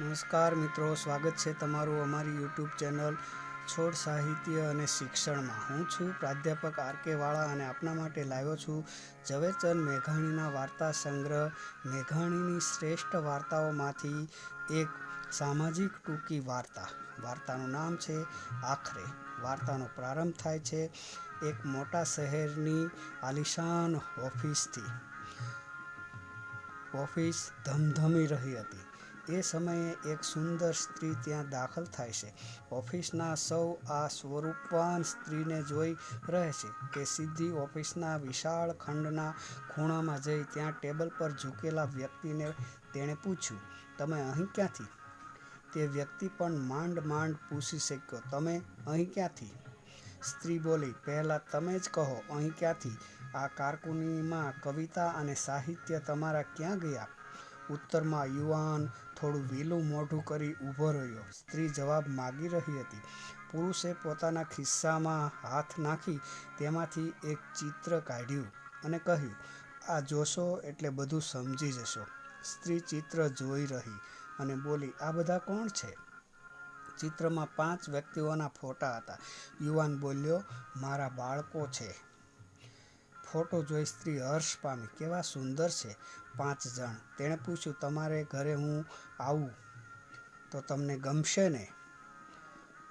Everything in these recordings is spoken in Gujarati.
નમસ્કાર મિત્રો, સ્વાગત છે તમારું અમારી યુટ્યુબ ચેનલ છોડ સાહિત્ય અને શિક્ષણમાં. હું છું પ્રાધ્યાપક આર કે વાળા અને આપના માટે લાવ્યો છું ઝવેરચંદ મેઘાણીના વાર્તા સંગ્રહ. મેઘાણીની શ્રેષ્ઠ વાર્તાઓમાંથી એક સામાજિક ટૂંકી વાર્તા. વાર્તાનું નામ છે આખરે. વાર્તાનો પ્રારંભ થાય છે એક મોટા શહેરની આલિશાન ઓફિસથી. ઓફિસ ધમધમી રહી હતી. એ સમયે એક સુંદર સ્ત્રી ત્યાં દાખલ થાય છે. ઓફિસના સૌ આ સ્વરૂપવાન સ્ત્રીને જોઈ રહે છે તે સીધી ઓફિસના વિશાળ ખંડના ખૂણામાં જઈ ત્યાં ટેબલ પર ઝૂકેલા વ્યક્તિને તેણે પૂછ્યું, તમે અહીં ક્યાંથી? તે વ્યક્તિ પણ માંડ માંડ પૂછી શક્યો, તમે અહીં ક્યાંથી? સ્ત્રી બોલી, પહેલાં તમે જ કહો અહીં ક્યાંથી? આ કારકુનીમાં કવિતા અને સાહિત્ય તમારા ક્યાં ગયા? ઉત્તરમાં યુવાન થોડું વીલું મોઢું કરી ઊભો રહ્યો. સ્ત્રી જવાબ માગી રહી હતી. પુરુષે પોતાના ખિસ્સામાં હાથ નાખી તેમાંથી એક ચિત્ર કાઢ્યું અને કહ્યું, આ જોશો એટલે બધું સમજી જશો. સ્ત્રી ચિત્ર જોઈ રહી અને બોલી, આ બધા કોણ છે? ચિત્રમાં પાંચ વ્યક્તિઓના ફોટા હતા. યુવાન બોલ્યો, મારા બાળકો છે. ફોટો જોઈ સ્ત્રી હર્ષ પામી, કેવા સુંદર છે. પાંચ જણ. તેણે પૂછ્યું, તમારે ઘરે હું આવું તો તમને ગમશે ને?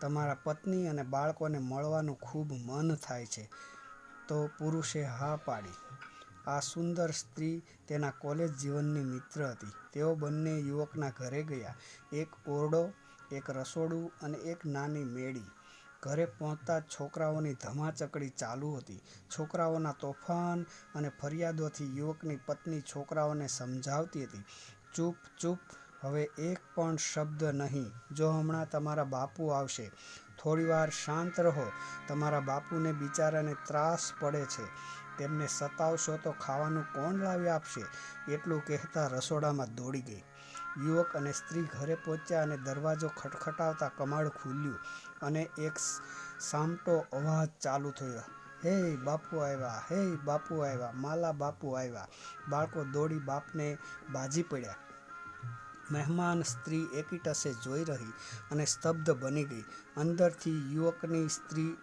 તમારા પત્ની અને બાળકોને મળવાનું ખૂબ મન થાય છે. તો પુરુષે હા પાડી. આ સુંદર સ્ત્રી તેના કોલેજ જીવનની મિત્ર હતી. તેઓ બંને યુવકના ઘરે ગયા. એક ઓરડો, એક રસોડું અને એક નાની મેળી. ઘરે પહોંચતા છોકરાઓની ધમાચકડી ચાલુ હતી. છોકરાઓના તોફાન અને ફરિયાદોથી યુવકની પત્ની છોકરાઓને સમજાવતી હતી. ચૂપ ચૂપ, હવે એક પણ શબ્દ નહીં. જો હમણાં તમારા બાપુ આવશે થોડીવાર શાંત રહો. તમારા બાપુને બિચારાને ત્રાસ પડે છે. તેમને સતાવશો તો ખાવાનું કોણ લાવી આપશે? એટલું કહેતા રસોડામાં દોડી ગઈ. યુવક અને સ્ત્રી ઘરે પહોંચ્યા અને દરવાજો ખટખટાવતા કમાડ ખુલ્યું અને એક સામટો અવાજ ચાલુ થયો. હે બાપુ આવ્યા, હે બાપુ આવ્યા, માલા બાપુ આવ્યા. બાળકો દોડી બાપને બાજી પડ્યા. મહેમાન સ્ત્રી એકીટસે જોઈ રહી અને સ્તબ્ધ બની ગઈ. અંદરથી યુવકની સ્ત્રી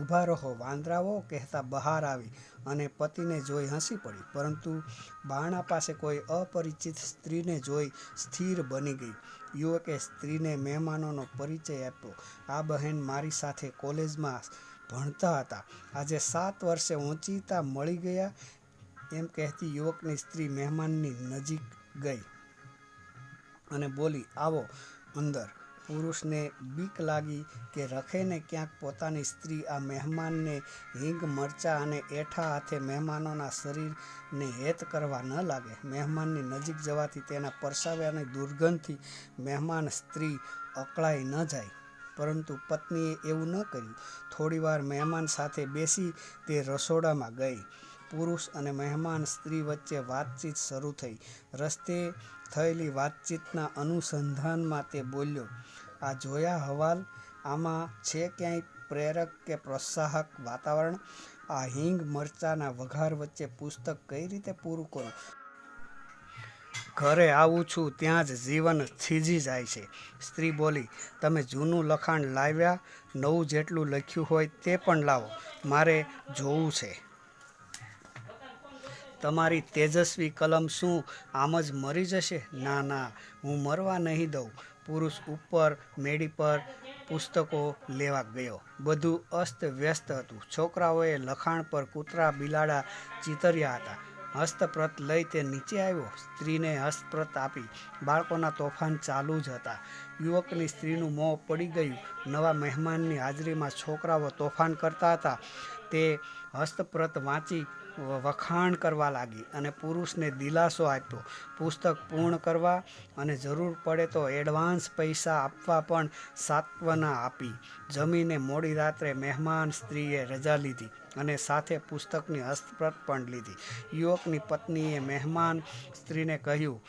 ઊભા રહો, વાંદરાઓ કહેતા બહાર આવી અને પતિને જોઈ હસી પડી. પરંતુ બાણા પાસે કોઈ અપરિચિત સ્ત્રીને જોઈ સ્થિર બની ગઈ. યુવકે સ્ત્રીને મહેમાનોનો પરિચય આપ્યો. આ બહેન મારી સાથે કોલેજમાં ભણતા હતા. આજે સાત વર્ષે ઊંચીતા મળી ગયા એમ કહેતી યુવકની સ્ત્રી મહેમાનની નજીક ગઈ. અને બોલી, આવો, અંદર. પુરુષને બીક લાગી કે રખેને ક્યાંક પોતાની સ્ત્રી આ મહેમાનને હિંગ, મરચાં અને એઠા હાથે મહેમાનોના શરીરને હેત કરવા ન લાગે. મહેમાનની નજીક જવાથી તેના પરસાવ્યાની દુર્ગંધથી મહેમાન સ્ત્રી અકળાઈ ન જાય. પરંતુ પત્નીએ એવું ન કર્યું. થોડીવાર મહેમાન સાથે બેસી તે રસોડામાં ગઈ. પુરુષ અને મહેમાન સ્ત્રી વચ્ચે વાતચીત શરૂ થઈ. રસ્તે થયેલી વાતચીતના અનુસંધાનમાં તે બોલ્યો, આ જોયા હવાલ, આમાં છે ક્યાંય પ્રેરક કે પ્રોત્સાહક વાતાવરણ? આ હિંગ મરચાના વઘાર વચ્ચે પુસ્તક કઈ રીતે પૂરું કરું? ઘરે આવું છું ત્યાં જ જીવન થીજી જાય છે. સ્ત્રી બોલી, તમે જૂનું લખાણ લાવ્યા, નવું જેટલું લખ્યું હોય તે પણ લાવો. મારે જોવું છે. તમારી તેજસ્વી કલમ શું? આમ જ મરી જશે? ના ના, હું મરવા નહીં દઉં. પુરુષ ઉપર મેડી પર પુસ્તકો લેવા ગયો. બધું અસ્ત વ્યસ્ત હતું. છોકરાઓએ લખાણ પર કૂતરા બિલાડા ચિતર્યા હતા. હસ્તપ્રત લઈ તે નીચે આવ્યો. સ્ત્રીને હસ્તપ્રત આપી. બાળકોના તોફાન ચાલુ જ હતા. યુવકની સ્ત્રીનું મોં પડી ગયું. નવા મહેમાનની હાજરીમાં છોકરાઓ તોફાન કરતા હતા. તે હસ્તપ્રત વાંચી વખાણ કરવા લાગી અને પુરુષને દિલાસો આપ્યો. પુસ્તક પૂર્ણ કરવા અને જરૂર પડે તો એડવાન્સ પૈસા આપવા પણ સાત્વના આપી. જમીને મોડી રાત્રે મહેમાન સ્ત્રીએ રજા લીધી અને સાથે પુસ્તકની હસ્તપ્રત પણ લીધી. યુવકની પત્નીએ મહેમાન સ્ત્રીને કહ્યું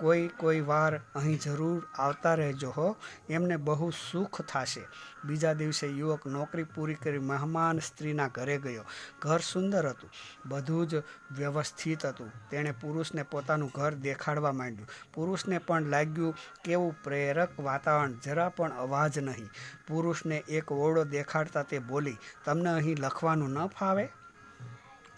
કોઈ કોઈ વાર અહીં જરૂર આવતા રહેજો હો. એમને બહુ સુખ થશે. બીજા દિવસે યુવક નોકરી પૂરી કરી મહેમાન સ્ત્રીના ઘરે ગયો. ઘર સુંદર હતું. બધું જ વ્યવસ્થિત હતું. તેણે પુરુષને પોતાનું ઘર દેખાડવા માંડ્યું. પુરુષને પણ લાગ્યું કેવું પ્રેરક વાતાવરણ. જરા પણ અવાજ નહીં. પુરુષને એક ઓરડો દેખાડતા તે બોલી, તમને અહીં લખવાનું ન ફાવે?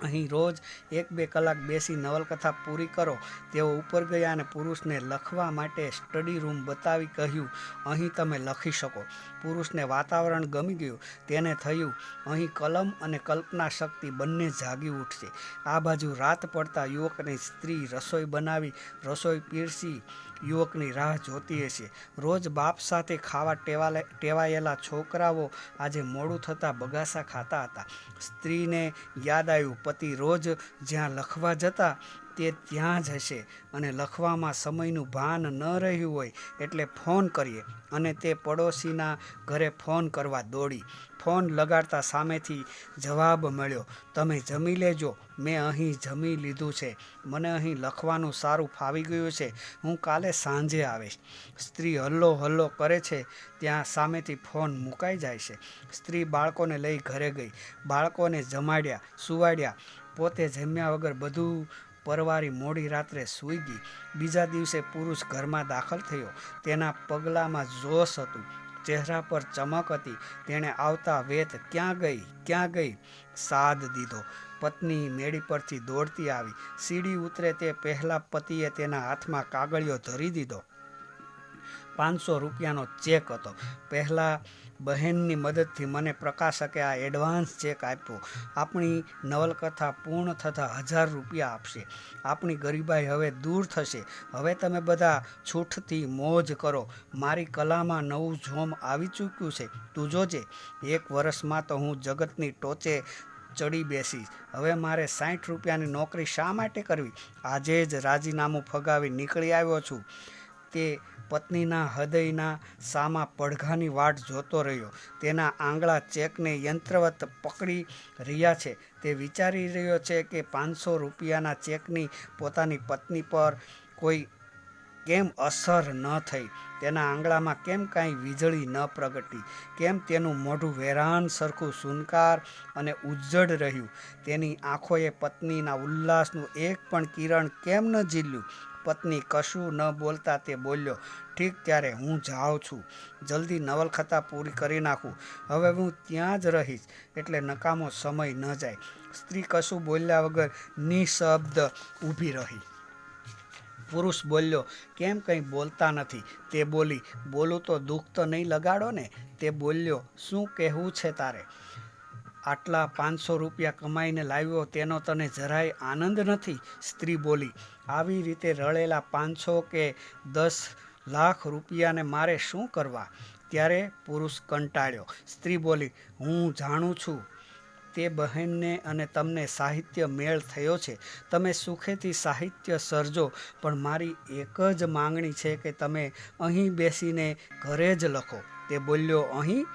અહીં રોજ એક બે કલાક બેસી નવલકથા પૂરી કરો. તેઓ ઉપર ગયા અને પુરુષને લખવા માટે સ્ટડી રૂમ બતાવી કહ્યું, અહીં તમે લખી શકો. પુરુષને વાતાવરણ ગમી ગયું. તેને થયું, અહીં કલમ અને કલ્પના શક્તિ બંને જાગી ઉઠશે. આ બાજુ રાત પડતા યુવકની સ્ત્રી રસોઈ બનાવી, રસોઈ પીરસી યુવકની રાહ જોતી હશે. રોજ બાપ સાથે ખાવા ટેવાલે, ટેવાયેલા છોકરાઓ આજે મોડું થતાં બગાસા ખાતા હતા. સ્ત્રીને યાદ આવ્યું, પતિ રોજ જ્યાં લખવા જતા તે ત્યાં જ હશે અને લખવામાં સમયનું ભાન ન રહ્યું હોય એટલે ફોન કરીએ અને તે પડોશીના ઘરે ફોન કરવા દોડી. ફોન લગાડતા સામેથી જવાબ મળ્યો, તમે જમી લેજો, મેં અહીં જમી લીધું છે. મને અહીં લખવાનું સારું ફાવી ગયું છે. હું કાલે સાંજે આવીશ. સ્ત્રી હલ્લો હલ્લો કરે છે. ત્યાં સામેથી ફોન મુકાઈ જાય છે. સ્ત્રી બાળકોને લઈ ઘરે ગઈ. બાળકોને જમાડ્યા, સુવાડ્યા. પોતે જમ્યા વગર બધું પરવારી મોડી રાત્રે સૂઈ ગઈ. બીજા દિવસે પુરુષ ઘરમાં દાખલ થયો. તેના પગલામાં જોશ હતું. ચહેરા પર ચમક હતી. તેણે આવતા વેત ક્યાં ગઈ? ક્યાં ગઈ? સાદ દીધો. પત્ની મેળી પરથી દોડતી આવી. સીડી ઉતરે તે પહેલાં પતિએ તેના હાથમાં કાગળિયો ધરી દીધો. પાંચસો રૂપિયાનો ચેક હતો. પહેલાં બહેનની મદદથી મને પ્રકાશકે આ એડવાન્સ ચેક આપ્યો. આપણી નવલકથા પૂર્ણ થતાં હજાર રૂપિયા આપશે. આપણી ગરીબાઈ હવે દૂર થશે. હવે તમે બધા છૂટથી મોજ કરો. મારી કલામાં નવું જોમ આવી ચૂક્યું છે. તું જોજે. એક વર્ષમાં તો હું જગતની ટોચે ચડી બેસીશ. હવે મારે સાઠ રૂપિયાની નોકરી શા માટે કરવી? આજે જ રાજીનામું ફગાવી નીકળી આવ્યો છું. તે પત્નીના હૃદયના સામા પડઘાની વાટ જોતો રહ્યો. તેના આંગળા ચેકને યંત્રવત પકડી રહ્યા છે. તે વિચારી રહ્યો છે કે પાંચસો રૂપિયાના ચેકની પોતાની પત્ની પર કોઈ કેમ અસર ન થઈ. તેના આંગળામાં કેમ કાંઈ વીજળી ન પ્રગટી? કેમ તેનું મોઢું વેરાન સરખું સુનકાર અને ઉજ્જડ રહ્યું? તેની આંખોએ પત્નીના ઉલ્લાસનું એક પણ કિરણ કેમ ન ઝીલ્યું? પત્ની કશું ન બોલતા તે બોલ્યો, ઠીક ત્યારે હું જાઉં છું. જલ્દી નવલકથા પૂરી કરી નાખું. હવે હું ત્યાં જ રહીશ, એટલે નકામો સમય ન જાય. સ્ત્રી કશું બોલ્યા વગર નિશબ્દ ઊભી રહી. પુરુષ બોલ્યો, કેમ કંઈ બોલતા નથી? તે બોલી, બોલું તો દુઃખ તો નહીં લગાડો ને. તે બોલ્યો, શું કહેવું છે તારે? આટલા પાંચસો રૂપિયા કમાઈને લાવ્યો તેનો તને જરાય આનંદ નથી? સ્ત્રી બોલી, આવી રીતે રળેલા પાંચસો કે દસ લાખ રૂપિયાને મારે શું કરવા? ત્યારે પુરુષ કંટાળ્યો. સ્ત્રી બોલી, હું જાણું છું તે બહેનને અને તમને સાહિત્ય મેળ થયો છે. તમે સુખેથી સાહિત્ય સર્જો, પણ મારી એક જ માંગણી છે કે તમે અહીં બેસીને ઘરે જ લખો. તે બોલ્યો, અહીં?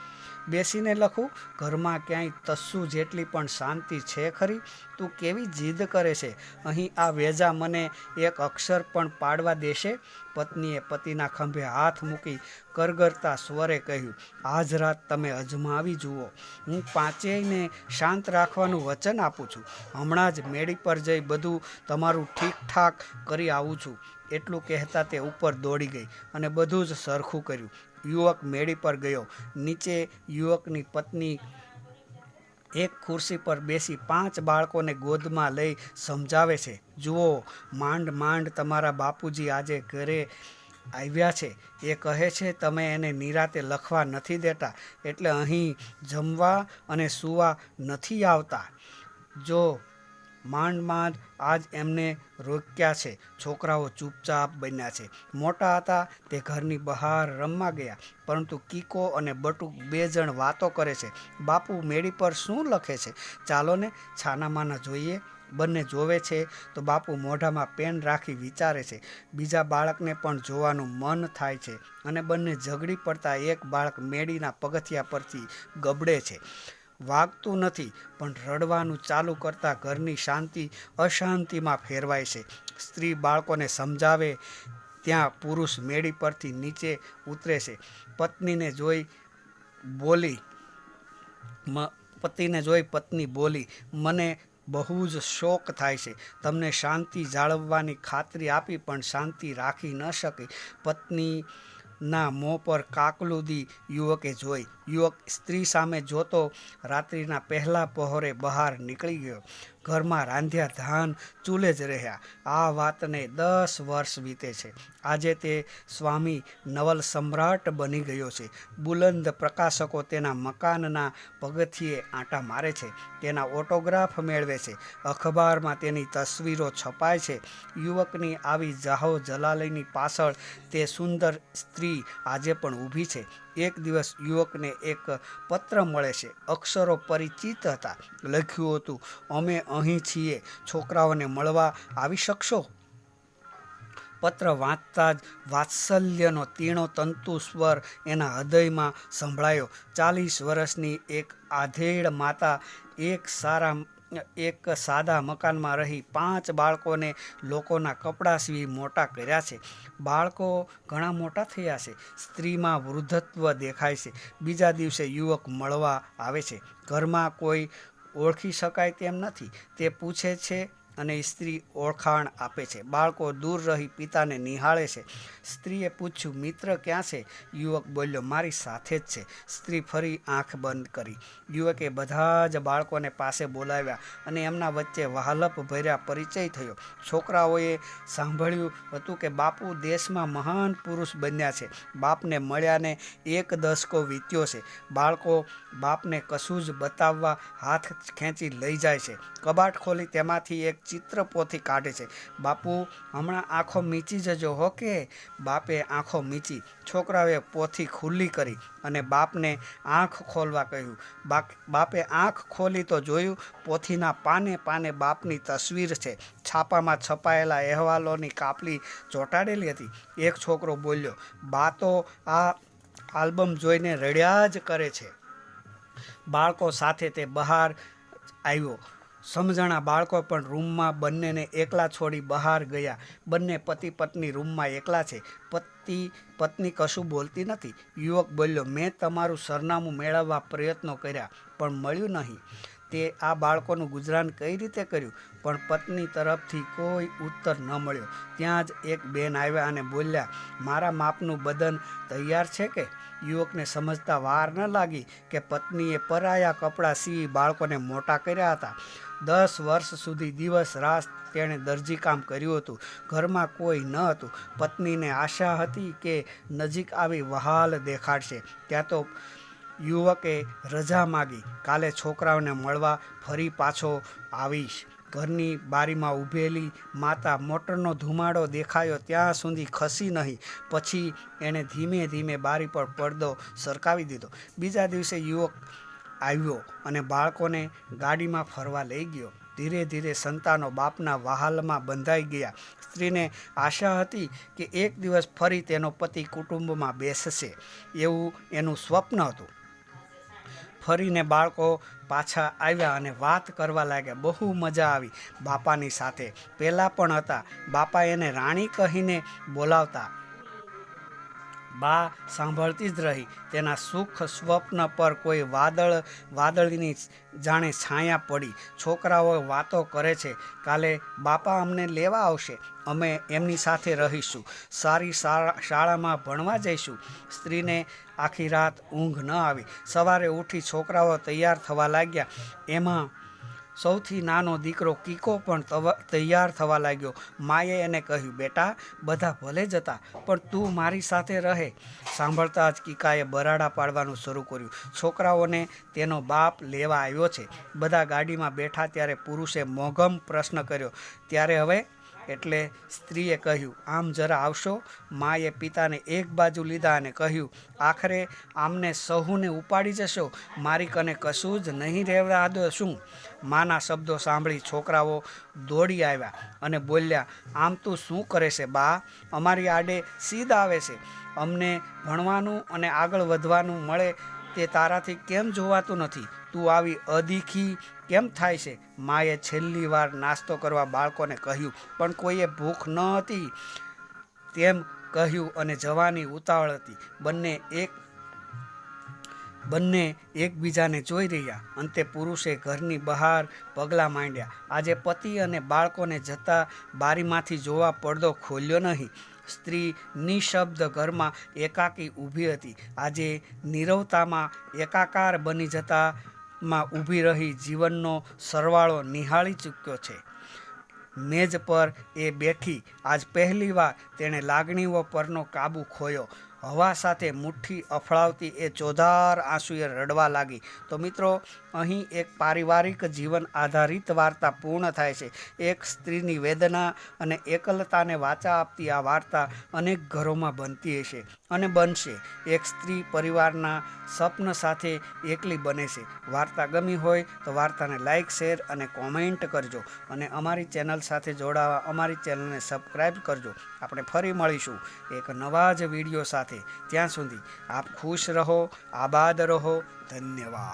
બેસીને લખું, ઘરમાં ક્યાંય તસ્સુ જેટલી પણ શાંતિ છે ખરી? તું કેવી જીદ કરે છે? અહીં આ વેજા મને એક અક્ષર પણ પાડવા દેશે? પત્નીએ પતિના ખંભે હાથ મૂકી કરગરતા સ્વરે કહ્યું, આજ રાત તમે અજમાવી જુઓ. હું પાંચેયને શાંત રાખવાનું વચન આપું છું. હમણાં જ મેળી પર જઈ બધું તમારું ઠીકઠાક કરી આવું છું. એટલું કહેતા તે ઉપર દોડી ગઈ અને બધું જ સરખું કર્યું. યુવક મેળી પર ગયો. નીચે યુવકની પત્ની એક ખુરશી પર બેસી પાંચ બાળકોને ગોદમાં લઈ સમજાવે છે. જુઓ, માંડ માંડ તમારા બાપુજી આજે ઘરે આવ્યા છે. એ કહે છે, તમે એને નિરાતે લખવા નથી દેતા. એટલે અહીં જમવા અને સૂવા નથી આવતા. જો માંડ માંડ આજ એમને રોક્યા છે. છોકરાઓ ચૂપચાપ બન્યા છે. મોટા હતા તે ઘરની બહાર રમવા ગયા, પરંતુ કીકો અને બટુક બે જણ વાતો કરે છે. બાપુ મેળી પર શું લખે છે? ચાલો ને છાનામાના જોઈએ. બંને જોવે છે તો બાપુ મોઢામાં પેન રાખી વિચારે છે. બીજા બાળકને પણ જોવાનું મન થાય છે અને બંને ઝઘડી પડતા એક બાળક મેળીના પગથિયા પરથી ગબડે છે. વાગતું નથી, પણ રડવાનું ચાલુ કરતાં ઘરની શાંતિ અશાંતિમાં ફેરવાય છે. સ્ત્રી બાળકોને સમજાવે ત્યાં પુરુષ મેળી પરથી નીચે ઉતરે છે. પત્નીને જોઈ બોલી પતિને જોઈ પત્ની બોલી, મને બહુ જ શોક થાય છે. તમને શાંતિ જાળવવાની ખાતરી આપી પણ શાંતિ રાખી ન શકી. પત્નીના મોં પર કાકલુદી યુવકે જોઈ. યુવક સ્ત્રી સામે જોતો રાત્રિના પહેલા પહોરે બહાર નીકળી ગયો. ઘરમાં રાંધ્યા ધાન ચૂલે જ રહ્યા. આ વાતને દસ વર્ષ વીતે છે. આજે તે સ્વામી નવલ સમ્રાટ બની ગયો છે. બુલંદ પ્રકાશકો તેના મકાનના પગથિયે આંટા મારે છે. તેના ઓટોગ્રાફ મેળવે છે. અખબારમાં તેની તસવીરો છપાય છે. યુવકની આવી જાહો જલાલયની પાછળ તે સુંદર સ્ત્રી આજે પણ ઊભી છે. એક દિવસ યુવકને એક પત્ર મળે છે. અક્ષરો પરિચિત હતા. લખ્યું હતું, અમે અહીં છીએ. છોકરાઓને મળવા આવી શકશો? પત્ર વાંચતા જ વાત્સલ્યનો તીણો તંતુ સ્વર એના હૃદયમાં સંભળાયો. ચાલીસ વર્ષની એક આધેડ માતા એક સારા, એક સાદા મકાનમાં રહી. પાંચ બાળકોને લોકોના કપડાં સીવી મોટા કર્યા છે. બાળકો ઘણા મોટા થયા છે. સ્ત્રીમાં વૃદ્ધત્વ દેખાય છે. બીજા દિવસે યુવક મળવા આવે છે. ઘરમાં કોઈ ઓળખી શકાય તેમ નથી. તે પૂછે છે અને સ્ત્રી ઓળખાણ આપે છે. બાળકો દૂર રહી પિતાને નિહાળે છે. સ્ત્રીએ પૂછ્યું, મિત્ર, ક્યાં છે? યુવક બોલ્યો, મારી સાથે જ છે. સ્ત્રી ફરી આંખ બંધ કરી. યુવકે બધા જ બાળકોને પાસે બોલાવ્યા અને એમના વચ્ચે વહાલપ ભર્યા પરિચય થયો. છોકરાઓએ સાંભળ્યું હતું કે બાપુ દેશમાં મહાન પુરુષ બન્યા છે. બાપને મળ્યાને એક દસકો વીત્યો છે. બાળકો બાપને કશું જ બતાવવા હાથ ખેંચી લઈ જાય છે. કબાટ ખોલી તેમાંથી એક ચિત્ર પોથી કાઢે છે. બાપુ, હમણાં આંખો મીચી જજો હો કે? બાપે આંખો મીચી, છોકરાઓએ પોથી ખુલ્લી કરી અને બાપને આંખ ખોલવા કહ્યું. બાપે આંખ ખોલી તો જોયું, પોથીના પાને પાને બાપની તસવીર છે. છાપામાં છપાયેલા અહેવાલોની કાપલી ચોંટાડેલી હતી. એક છોકરો બોલ્યો, બા તો આ આલ્બમ જોઈને રડ્યા જ કરે છે. બાળકો સાથે તે બહાર આવ્યો. સમજણા બાળકો પણ રૂમમાં બંનેને એકલા છોડી બહાર ગયા. બંને પતિ પત્ની રૂમમાં એકલા છે. પતિ પત્ની કશું બોલતી નથી. યુવક બોલ્યો, મેં તમારું સરનામું મેળવવા પ્રયત્નો કર્યા, પણ મળ્યું નહીં. તે આ બાળકોનું ગુજરાન કઈ રીતે કર્યું? પણ પત્ની તરફથી કોઈ ઉત્તર ન મળ્યો. ત્યાં જ એક બેન આવ્યા અને બોલ્યા, મારા માપનું બદન તૈયાર છે કે? યુવકને સમજતા વાર ન લાગી કે પત્નીએ પરાયા કપડાં સીવી બાળકોને મોટા કર્યા હતા. દસ વર્ષ સુધી દિવસ રાત તેણે દરજી કામ કર્યું હતું. ઘરમાં કોઈ ન હતું. પત્નીને આશા હતી કે નજીક આવી વહાલ દેખાડશે. ત્યાં તો યુવકે રજા માગી. કાલે છોકરાઓને મળવા ફરી પાછો આવીશ. ઘરની બારીમાં ઊભેલી માતા મોટરનો ધુમાડો દેખાયો ત્યાં સુધી ખસી નહીં. પછી એણે ધીમે ધીમે બારી પર પડદો સરકાવી દીધો. બીજા દિવસે યુવક આવ્યો અને બાળકોને ગાડીમાં ફરવા લઈ ગયો. ધીરે ધીરે સંતાનો બાપના વહાલમાં બંધાઈ ગયા. સ્ત્રીને આશા હતી કે એક દિવસ ફરી તેનો પતિ કુટુંબમાં બેસશે. એવું એનું સ્વપ્ન હતું. ફરીને બાળકો પાછા આવ્યા અને વાત કરવા લાગ્યા. બહુ મજા આવી બાપાની સાથે. પહેલાં પણ હતા. બાપા એને રાણી કહીને બોલાવતા. બા સાંભળતી જ રહી. તેના સુખ સ્વપ્ન પર કોઈ વાદળ, વાદળની જાણે છાયા પડી. છોકરાઓ વાતો કરે છે, કાલે બાપા અમને લેવા આવશે. અમે એમની સાથે રહીશું. સારી શાળા, શાળામાં ભણવા જઈશું. સ્ત્રીને આખી રાત ઊંઘ ન આવી. સવારે ઉઠી છોકરાઓ તૈયાર થવા લાગ્યા. એમાં સૌથી નાનો દીકરો કીકો પણ તૈયાર થવા લાગ્યો. માએ એને કહ્યું, બેટા, બધા ભલે જતા, પણ તું મારી સાથે રહે. સાંભળતા જ કીકાએ બરાડા પાડવાનું શરૂ કર્યું. છોકરાઓને તેનો બાપ લેવા આવ્યો છે. બધા ગાડીમાં બેઠા ત્યારે પુરુષે મોઘમ પ્રશ્ન કર્યો, ત્યારે હવે એટલે સ્ત્રીએ કહ્યું, આમ જરા આવશો? માએ પિતાને એક બાજુ લીધા અને કહ્યું, આખરે આમને સહુને ઉપાડી જશો? મારી કને કશું જ નહીં રહેવા દો શું? માના શબ્દો સાંભળી છોકરાઓ દોડી આવ્યા અને બોલ્યા, આમ તું શું કરે છે બા? અમારી આડે સીધ આવે છે. અમને ભણવાનું અને આગળ વધવાનું મળે તે તારાથી કેમ જોવાતું નથી? તું આવી અદીખી કેમ થાય છે? માએ છેલ્લી વાર નાસ્તો કરવા બાળકોને કહ્યું, પણ કોઈએ ભૂખ ન હતી. તેમ કહ્યું અને જવાની ઉતાવળ હતી. બંને એક, બંને એકબીજાને જોઈ રહ્યા. અંતે પુરુષે ઘરની બહાર પગલાં માંડ્યા. આજે પતિ અને બાળકોને જતા બારીમાંથી જોવા પડદો ખોલ્યો નહીં. સ્ત્રી નિશબ્દ ઘરમાં એકાકી ઊભી હતી. આજે નિરવતામાં એકાકાર બની જતામાં ઊભી રહી જીવનનો સરવાળો નિહાળી ચૂક્યો છે. મેજ પર એ બેઠી. આજ પહેલીવાર તેણે લાગણીઓ પરનો કાબુ ખોયો. હવા સાથે મુઠ્ઠી અફળાવતી એ ચોધાર આંસુએ રડવા લાગી. તો મિત્રો, અહીં એક પારિવારિક જીવન આધારિત વાર્તા પૂર્ણ થાય છે. એક સ્ત્રીની વેદના અને એકલતાને વાચા આપતી આ વાર્તા અનેક ઘરોમાં બનતી હશે અને બનશે. એક સ્ત્રી પરિવારના સ્વપ્ન સાથે એકલી બને છે. વાર્તા ગમી હોય તો વાર્તાને લાઇક શેર અને કોમેન્ટ કરજો અને અમારી ચેનલ સાથે જોડાવા અમારી ચેનલને સબસ્ક્રાઈબ કરજો. આપણે ફરી મળીશું એક નવા જ વીડિયો સાથે. ત્યાં સુધી આપ ખુશ રહો, આબાદ રહો. ધન્યવાદ.